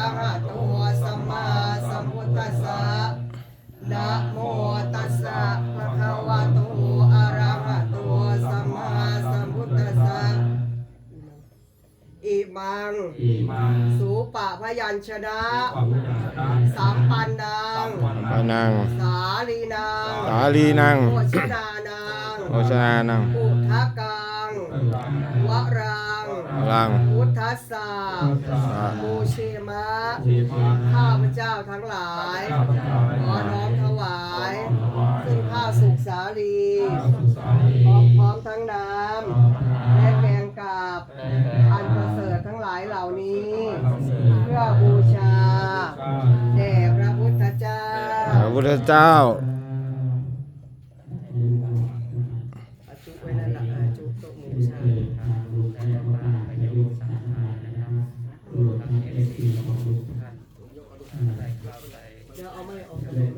ระหะโตสัมมาสัมพุทธัสสะนะโมตัสสะภะคะวะโตอะระหะโตสัมมาสัมพุทธัสสะอิมัง อิมังสูปะพยัญชนะปัพยัญชนะ สัมปันนังพานังสาลีนังสาลีนังโภชนานังโอชนานังปุถกังวรัง ลัง พุทธัสสะสามูเชมะทีมาข้าพเจ้าทั้งหลายข้าพเจ้าขอน้อมถวายถวายซึ่งข้าวสุกสาลีสุสาลีพร้อมพร้อมทั้งน้ำและแกงกาบ อันประเสริฐทั้งหลายเหล่านี้ เพื่อบูชา แด่พระพุทธเจ้า พระพุทธเจ้าอาจุไว้นั่นแหละอาจุตกหมูชาเดี๋ยวเอาไม่ออกกันเลย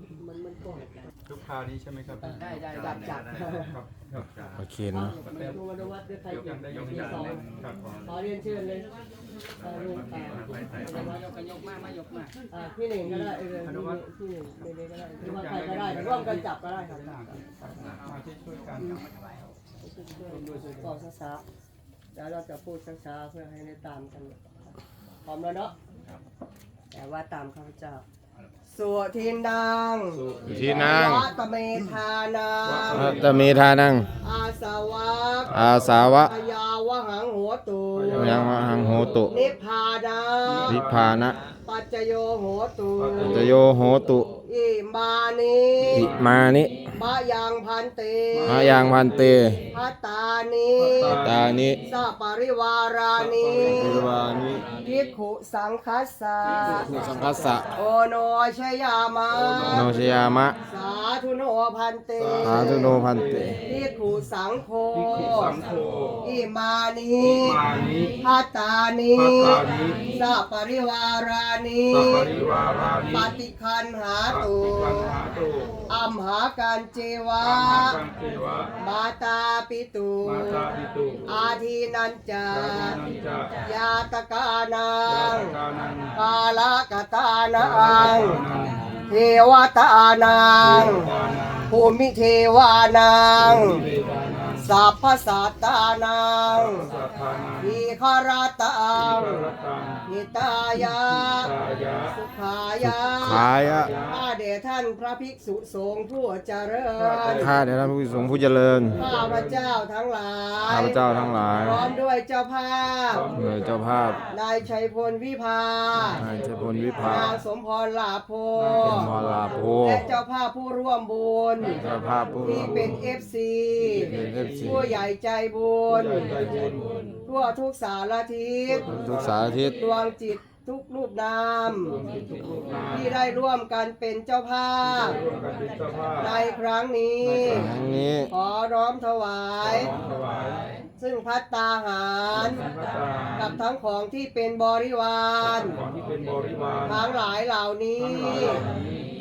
มันมันมันก่อน ทุกคราวนี้ใช่ไหมครับได้ได้ดับจับครับครับโอเคเนาะดูมาดูวัดด้วยใครยกยังได้ยกมียังสองครับผมขอเรียนเชิญเลยเอ่อลุงตายกกันยกมากมายกมากอ่าพี่หนึ่งก็ได้เออพี่หนึ่งพี่หนึ่งเด็กๆก็ได้หรือว่าใครก็ได้ร่วมกันจับก็ได้ครับมาที่ช่วยกันต่อช้าๆแล้วเราจะพูดช้าๆเพื่อให้ได้ตามกันพร้อมแล้วเนาะแต่ว่าตามข้าพเจ้า สุทินดังอยู่ที่นั่งวัตเมธานังพระตมีทานัง อาสาวะอาสาวะพยาวหังหัวตูยังมหังโหตุ นิพพานาวิพานะ ปัจจโยโหตูจโยโหตุ อิมานิอิมานิ มะยังพันเตมายังพันเตพัตตานิตานิสัปริวารานิวิวานิภิกขุสังคัสสะสุสังคัสสะโอโนชยามะโนชยามะ สาธุโนพันเตสาธุโนพันเตภิกขุสังโฆสังโฆอิมานิมานิพัตตานิพัตตานิสัปริวารานิสัพปริวารานิปฏิคันหาปตุฏิปันหาตุอัมหาการเจวะอาหารังเทวะ มาตาปิตุมาตาปิตุ อาทีนันจาอาทินันจายาตกานัยางตกานังกาลกตานังเทวตานังภูมิเทวานังเววานังสัพพสัตตานังสัพพานังวิคารตังปรตังหิตายะตายะ สุขายะขายะข้าเดชท่านพระภิกษุสงฆ์ผู้เจริญข้าแต่ท่านผู้ทรงผู้เจริญ ข้าพระเจ้าทั้งหลาย ข้าพเจ้าทั้งหลาย พร้อมด้วยเจ้าภาพโดยเจ้าภาพ นายชัยพลวิภานายเจพลวิภานางสมพรลาโพเป็นมลาโพและเจ้าภาพผู้ร่วมบุญเจ้าภาพผู้ที่เป็นเอฟซีเป็นเอฟซีผู้ใหญ่ใจบุญใจบุญ ทั่วทุกสารทิศทุกสารทิศดวงจิตทุกรูปนาม ที่ได้ร่วมกันเป็นเจ้าภาพร่วมกันเป็นเจ้าภาพในครั้งนี้ ครั้งนี้ขอร้อมถวายของถวายซึ่งพัตตาหารพระตากับทั้งของที่เป็นบริวารของที่เป็นบริวาร ทั้งหลายเหล่านี้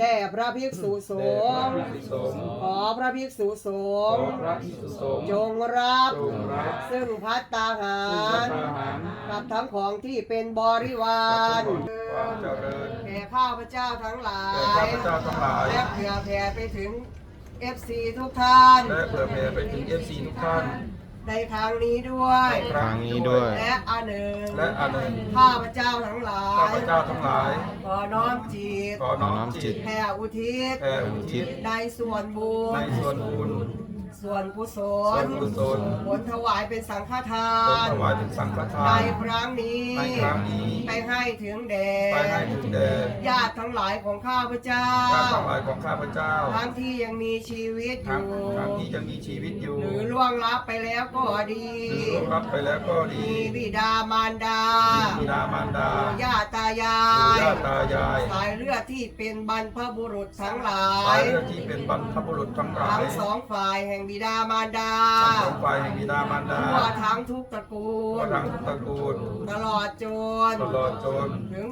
แด่พระภิกษุสงฆ์สงฆ์ขอพระภิกษุสของฆ์พระภิกษุสงฆ์จงรับจงรับซึ่งพัตตาหารทหารกับทั้งของที่เป็นบริวารความเจริญแก่ข้าพเจ้าทั้งหลาแก่ข้ายพเจ้าทั้งหลาย และเผื่อแผ่ไปถึง FC ทุกท่านและเผื่อแผ่ไปถึงเอฟซีทุกท่าน ในครั้งนี้ด้วย ครั้งนี้ด้วย และอันหนึ่งและอันหนึ่งข้าพเจ้าทั้งหลาข้ายพเจ้าทั้งหลาย ขอน้อมจิต ขอน้อมจิตแผ่อุทิศแผ่อุทิศในส่วนบุญในส่วนบุญ ส่วนกุศส่วลนกุศลผลถวายเป็นสังฆทาผลนถวายเป็นสังฆทาในนครั้งนี้ในครั้งนี้ ไปให้ถึงแด่ไปให้ถึงแด่ญาติทั้งหลายของข้าพเจ้า การทั้งหลายของข้าพเจ้าทั้งที่ยังมีชีวิตอทั้งยู่ ทั้งที่ยังมีชีวิตอยู่หรือล่วงลับไปแล้วก็ดี หรือล่วงรับไปแล้วก็ดีมีบิดามารดาบิดามารดาญาติตายาปู่ยย่าตายายสายเลือดที่เป็นบรรพบุรุษทั้งหลาสายย เลือดที่เป็นบรรพบุรุษทั้งหลายทั้งสองฝ่ายแห่งบิดามารดาทั้งสองฝ่ายแห่งบิดามารดาทั่วทั้งทุกตระกูทั่วล ทั้งตระกูลตลอดจน ตลอดจนถึง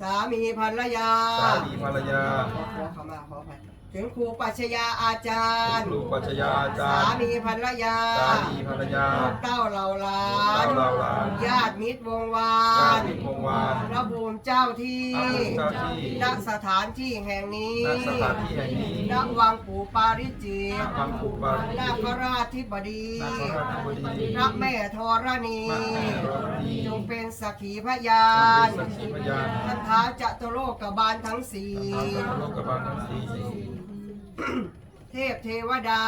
สามีภรรยาสามีภรรยา ขอขอขมาขอไป ถึงครูปัชญาอาจารย์ลูกปัจจยาอาจาสารย์มีภรรยาสามีภรรยา ลูกเต้าเหล่าหลาเราหลาน ญาติมิตรวงวาญานติมิตรวงวานพระภูมิเจ้าที่พระภูมิเจ้าที่ณสถานที่แห่งนี้ณสถานที่แห่งนี้ณวังปู่ปาริจิตณวังปู่ปาริจิต นาคราชธิบดีนาคราชธิบดีพระแม่ธรณีพระแม่ธรณี จงเป็นสักขีพยานสักขีพยานท่านท้าจตุโลกบาลทั้งสี่พระโลกบาลทั้งสี่ เทพเทวดา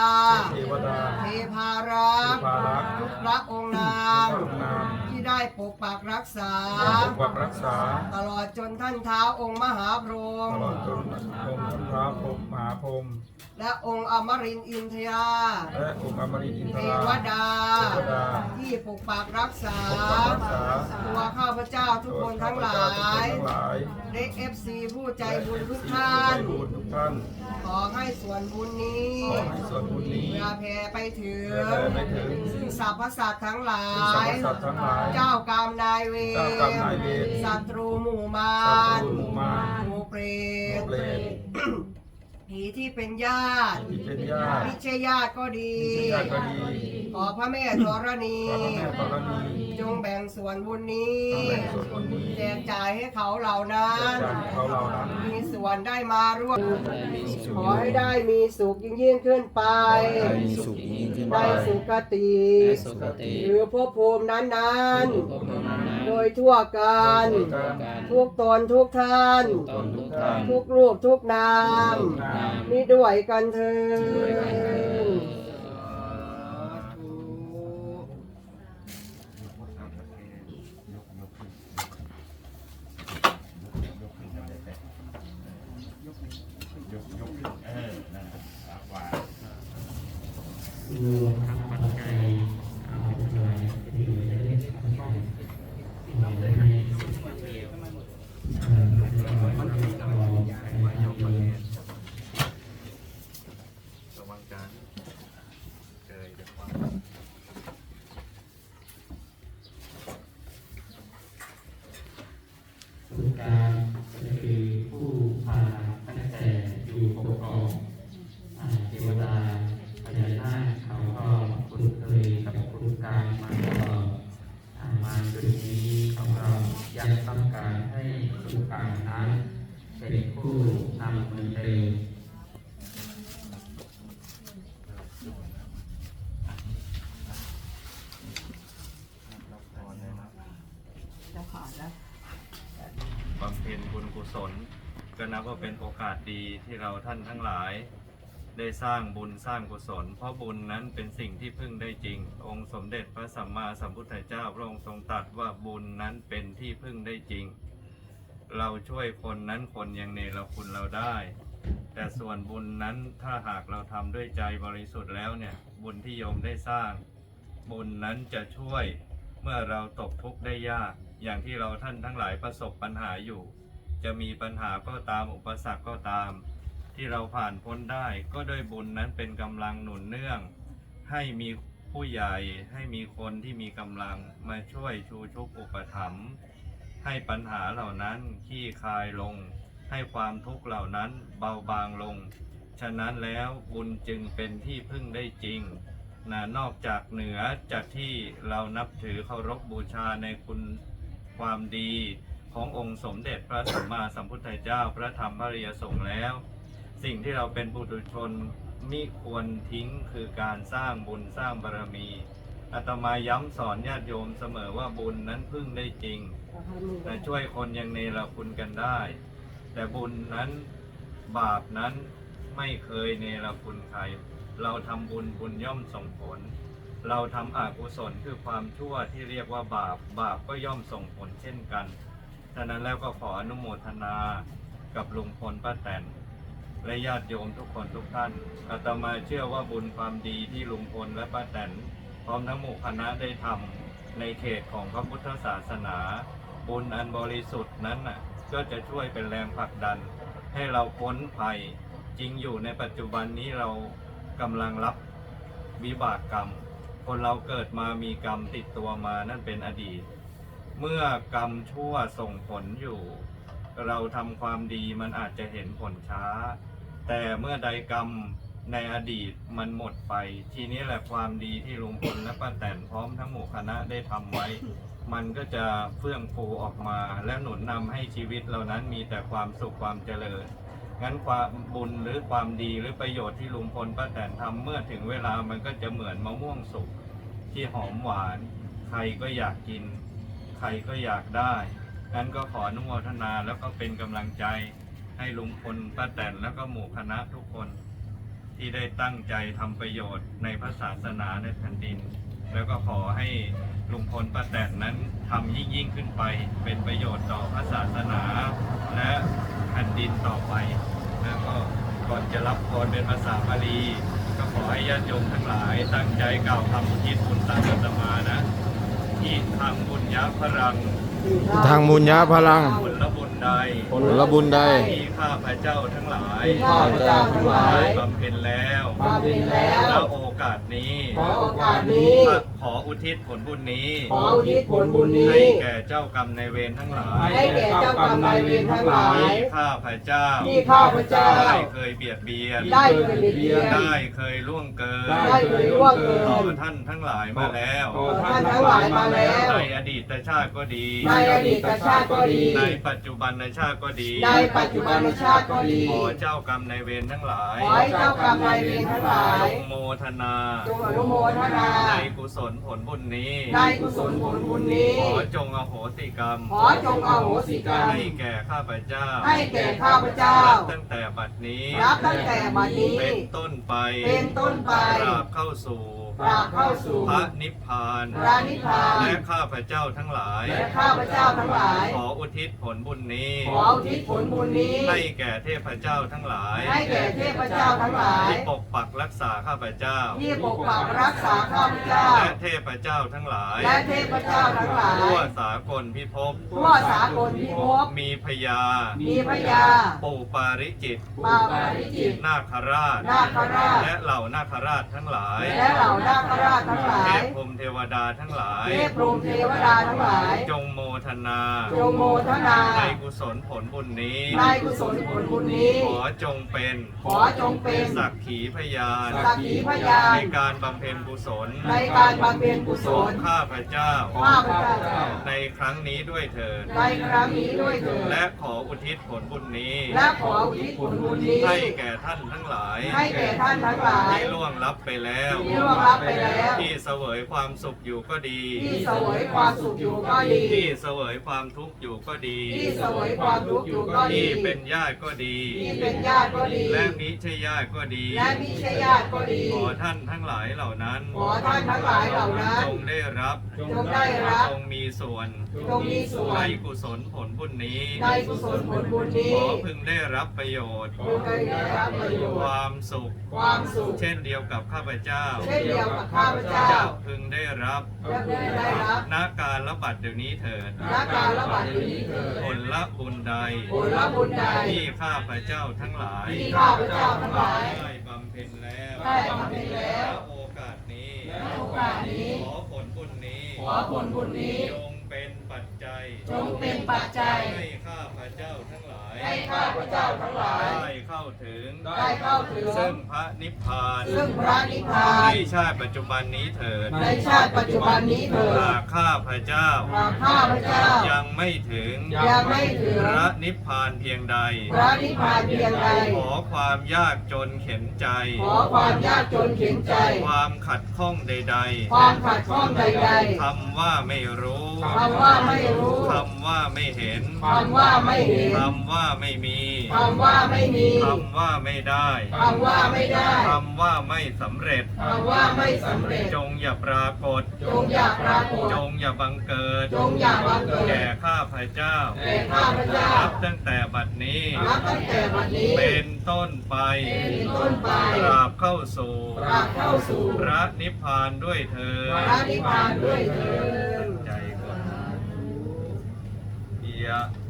เทวดา เทพารักษ์เทพารักษ์ ทุกพระองค์นามทุกพระองค์นามที่ได้ปกปักรักษา ปกปักรักษาตลอดจนท่านเท้าองค์มหาพรหตมลอดจนองค์พระพรหมมหาพรหม และองค์อมรินทร์อินทราและองค์อมรินทร์อินเททรา วดา เทวดาที่ปกปักรักษา ปกปักรักษา ตัวข้าพเจ้าทุกคนทั้งหลาทุกคนยทั้งหลายเด็กเอฟซีผู้ใจบุญทุกใจท่านบุญทุกท่าน ขอให้ส่วนบุญนี้ขอให้ส่วนบุญนี้ เพื่อแผ่ไปถึงเพื่อแผ่ไปถึงซึ่งสรรพสัตว์ทั้งหลาซึ่งสรรพยสัตว์ทั้งหลายเจ้ากรรมนายเวรเจ้ากรรมนายเวรศัตรูหมู่มารศัตรูหมู่มารหมู่เปรตเปรต ผีที่เป็นญาติที่เป็นญาติไม่ใช่ญาติก็ดีญาติก็ดีขอพระแม่ธรณี ขอพระแม่ธรณีจงแบ่งส่วนบุญนี้จงแบ่งส่วนบุญนี้แจกจ่ายให้เขาเหล่านั้น แจกจ่ายให้เขาเหล่านั้น มีส่วนได้มาร่วม ขอให้ได้มีสุขยิ่งยิ่งขึ้นไปให้มีสุขยิ่งขึ้นไปได้สุขติสุขติ หรือภพภูมินั้นนั้นภพภูมินั้นๆ โดยทั่วกันโดยทั่วกัน ทุกตนทุกท่านตนทุกท่านทุกรูปทุกนามทุกนาม นี่ด้วยกันเถิด ระวังการเกยเดี๋ยวความ ผู้การก็คือผู้พาตั้งแต่อยู่ปกครองเทวดาพญานาคเขาก็คุ้นเคยกับผู้การมาตลอดมาจุดนี้ของเรายังต้องการให้ผู้การนั้นเป็นผู้นำเหมือนเดิมบำเพ็ญบุญกุศล ก็นับว่าเป็นโอกาสดีที่เราท่านทั้งหลาย ได้สร้างบุญสร้างกุศล เพราะบุญนั้นเป็นสิ่งที่พึ่งได้จริง องค์สมเด็จพระสัมมาสัมพุทธเจ้าพระองค์ทรงตรัสว่าบุญนั้นเป็นที่พึ่งได้จริง เราช่วยคนนั้นคนยังเนรคุณเราได้ แต่ส่วนบุญนั้นถ้าหากเราทำด้วยใจบริสุทธิ์แล้วเนี่ยบุญที่โยมได้สร้าง บุญนั้นจะช่วย มื่อเราตกทุกข์ได้ยาก อย่างที่เราท่านทั้งหลายประสบปัญหาอยู่ จะมีปัญหาก็ตามอุปสรรคก็ตาม ที่เราผ่านพ้นได้ก็ด้วยบุญนั้นเป็นกำลังหนุนเนื่อง ให้มีผู้ใหญ่ให้มีคนที่มีกำลังมาช่วยชูชุบอุปถัมภ์ให้ปัญหาเหล่านั้นขี้คายลง ให้ความทุกข์เหล่านั้นเบาบางลง ฉะนั้นแล้วบุญจึงเป็นที่พึ่งได้จริง นะนอกจากเหนือจากที่เรานับถือเคารพบูชาในคุณความดีขององค์สมเด็จพระสัมมาสัมพุทธเจ้าพระธรรมพระริยสงฆ์แล้ว สิ่งที่เราเป็นปุถุชนมิควรทิ้งคือการสร้างบุญสร้างบารมีอาตมาย้ำสอนญาติโยมเสมอว่าบุญนั้นพึ่งได้จริงแต่ช่วยคนยังเนรคุณกันได้ แต่บุญนั้นบาปนั้นไม่เคยเนรคุณใคร เราทำบุญบุญย่อมส่งผล เราทำอกุศลคือความชั่วที่เรียกว่าบาปบาปก็ย่อมส่งผลเช่นกันฉะนั้นแล้วก็ขออนุโมทนากับลุงพลป้าแตนและญาติโยมทุกคนทุกท่านอาตมาเชื่อว่าบุญความดีที่ลุงพลและป้าแตนพร้อมทั้งหมู่คณะได้ทำในเขตของพระพุทธศาสนา บุญอันบริสุทธิ์นั้นน่ะก็จะช่วยเป็นแรงผลักดัน ให้เราพ้นภัยจริงอยู่ในปัจจุบันนี้เรา กำลังรับวิบากกรรม คนเราเกิดมามีกรรมติดตัวมานั่นเป็นอดีต เมื่อกรรมชั่วส่งผลอยู่ เราทำความดีมันอาจจะเห็นผลช้า แต่เมื่อใดกรรมในอดีตมันหมดไป ทีนี้แหละความดีที่ลุงพลและป้าแตนพร้อมทั้งหมู่คณะได้ทำไว้ มันก็จะเฟื่องฟูออกมาและหนุนนำให้ชีวิตเรานั้นมีแต่ความสุขความเจริญ งั้นความบุญหรือความดีหรือประโยชน์ที่ลุงพลป้าแตนทำเมื่อถึงเวลามันก็จะเหมือนมะม่วงสุกที่หอมหวาน ใครก็อยากกิน ใครก็อยากได้งั้นก็ขออนุโมทนาแล้วก็เป็นกำลังใจให้ลุงพลป้าแตนแล้วก็หมู่คณะทุกคน ที่ได้ตั้งใจทำประโยชน์ในพระศาสนาในแผ่นดิน แล้วก็ขอให้ลุงพลป้าแตนนั้นทำยิ่งยิ่งขึ้นไป เป็นประโยชน์ต่อพระศาสนา และแผ่นดินต่อไป แล้วก็ก่อนจะรับพรเป็นภาษาบาลีก็ขอให้ญาติโยมทั้งหลายตั้งใจกล่าวคำอุทิศบุญตามอาตมานะที่ทางบุญยัพรัง ทางบุญญาพลัง บุญ ใดผลบุญใดที่ข้าพระเจ้าทั้งหลายข้าพเจ้าทั้งหลายบำเพ็ญแล้วบำเพ็ญแล้วแล้วโอกาสนี้ขอโอกาสนี้ ขออุทิศผลบุญนี้ขออุทิศผลบุญนี้ให้แก่เจ้ากรรมในายเวรทั้งหลายให้แก่เจ้ากรรมนายเวรทั้งหลายที่ข้าพระเจ้าที่ข้าพเจ้าได้เคยเบียดเบียนได้เคยเบียดเบียนได้เคยล่วงเกินได้เคยล่วงเกินต่อท่านทั้งหลายมาแล้วขอท่านทั้งหลายมาแล้วในอดีตชาติก็ดีในอดีตชาติก็ดีในปัจจุบันในชาติก็ดี ในปัจจุบันชาติก็ดี ขอเจ้ากรรมในายเวรทั้งหลายขอให้เจ้ากรรมนายเวรทั้งหลาย จงโมทนาจงอนุโมทนา ในกุศลผลบุญนี้ ในกุศลผลบุญนี้ ขอจงอโหสิกรรม ขอจงอโหสิกรรม ให้แก่ข้าพเจ้าให้แก่ข้าพเจ้า นับตั้งแต่บัดนี้รับตั้งแต่บัดนี้ เป็นต้นไป เป็นต้นไป ตราบเข้าสู่ ตราบเข้าสู่พระนิพพานพระนิพพานและข้าพเจ้าทั้งหลาย และข้าพเจ้าทั้งหลาย ขออุทิศผลบุญนี้ ขออุทิศผลบุญนี้ ให้แก่เทพเจ้าทั้งหลาย ให้แก่เทพเจ้าทั้งหลาย ที่ปกปักรักษาข้าพเจ้า ที่ปกปักรักษาข้าพเจ้า และเทพเจ้าทั้งหลาย และเทพเจ้าทั้งหลาย ทั่วสากลพิภพ ทั่วสากลพิภพ มีพญา มีพญา ปู่ปาริจิตปาปาริจิต นาคราช นาคราช และเหล่านาคราชทั้งหลาย และเหล่านาคราชทั้งหลาเทยพพรหมเทวดาทั้งหลาย เทพพรหมเทวดาทั้งหลาย จงโมทนาจงโมทนา ในกุศลผลบุญนี้ ในกุศลผลบุญนี้ ขอจงเป็นขอจงเป็นสักขีพยานสักขีพยานในการบำเพ็ญกุศล ในการบำเพ็ญกุศของลข้าพเจ้าข้าพเจ้า ในครั้งนี้ด้วยเถิดในครั้งนี้ด้วยเถิดและขออุทิศผลบุญนี้ และขออุทิศผลบุญนี้ให้แก่ท่านทั้งหลาย ให้แก่ท่านทั้งหลายที่ล่วงลับไปแล้วที่ล่วงลับไปแล้ว ที่เสวยความสุขอยู่ก็ดี ที่เสวยความสุขอยู่ก็ดี ที่เสวยความทุกข์อยู่ก็ดี ที่เสวยความทุกข์อยู่ก็ดี ที่เป็นญาติก็ดี ที่เป็นญาติก็ดี และมิใช่ญาติก็ดี และมิใช่ญาติก็ดี ขอท่านทั้งหลายเหล่านั้น ขอท่านทั้งหลายเหล่านั้น จงได้รับ จงได้รับ จงมีส่วน จงมีส่วในนกุศลผลบุญนี้ ในกุศลผลบุญนี้ ขอพึงได้รับประโยชน์จงได้รับประโยคชน์วามสุข ความสุข เช่นเดียวกับข้าพเจ้า เช่นเดียวกับข้าพเจ้าจะพึงได้รับและได้รับณการระบัดเดี๋ยวนี้เถิดและการระบาดอยู่นี้เถิดผลละบุญใดผลละบุญใดที่ข้าพเจ้าทั้งหลายที่ข้าพเจ้าทั้งหลายได้บำเพ็ญแล้วได้บำเพ็ญแล้วณโอกาสนี้ณโอกาสนี้ ขอผลบุญนี้ ขอผลบุญนี้จงเป็นปัจจัย จงเป็นปัจจัย ให้ข้าพเจ้าทั้งหลาย ให้ข้าพเจ้าทั้งหลาย ได้เข้าถึงได้เข้าถึง ซึ่งพระนิพพานซึ่งพระนิพพาในนชาติปัจจุบันนี้เถิดในชาติปัจจุบันนี้เถิดหากข้าพเจ้า หากข้าพเจ้า ยังไม่ถึงยังไม่ถึง พระนิพพานเพียงใด พระนิพพานเพียงใด ขอความยากจนเข็นใจ ขอความยากจนเข็นใจ ความขัดข้องใดความขัดข้องใดๆคำว่าไม่รู้ๆคำว่าไม่รู้คำว่าไม่เห็นคำว่าไม่เห็นคำว่าไม่มีคำว่าไม่มีคำว่าไม่ได้คำว่าไม่ได้คำว่าไม่สำเร็จคำว่าไม่สำเร็จ จงอย่าปรากฏ จงอย่าปรากฏ จงอย่าบังเกิด จงอย่าบังเกิด แก่ข้าพเจ้าแก่ข้าพเจ้านับตั้งแต่บัดนี้นับตั้งแต่บัดนี้ เป็นต้นไปเป็นต้นไปตราบเข้าสู่ตราบเข้าสู่ พระนิพพานด้วยเธอพระนิพพานด้วยเถิดใจก่อ นยะ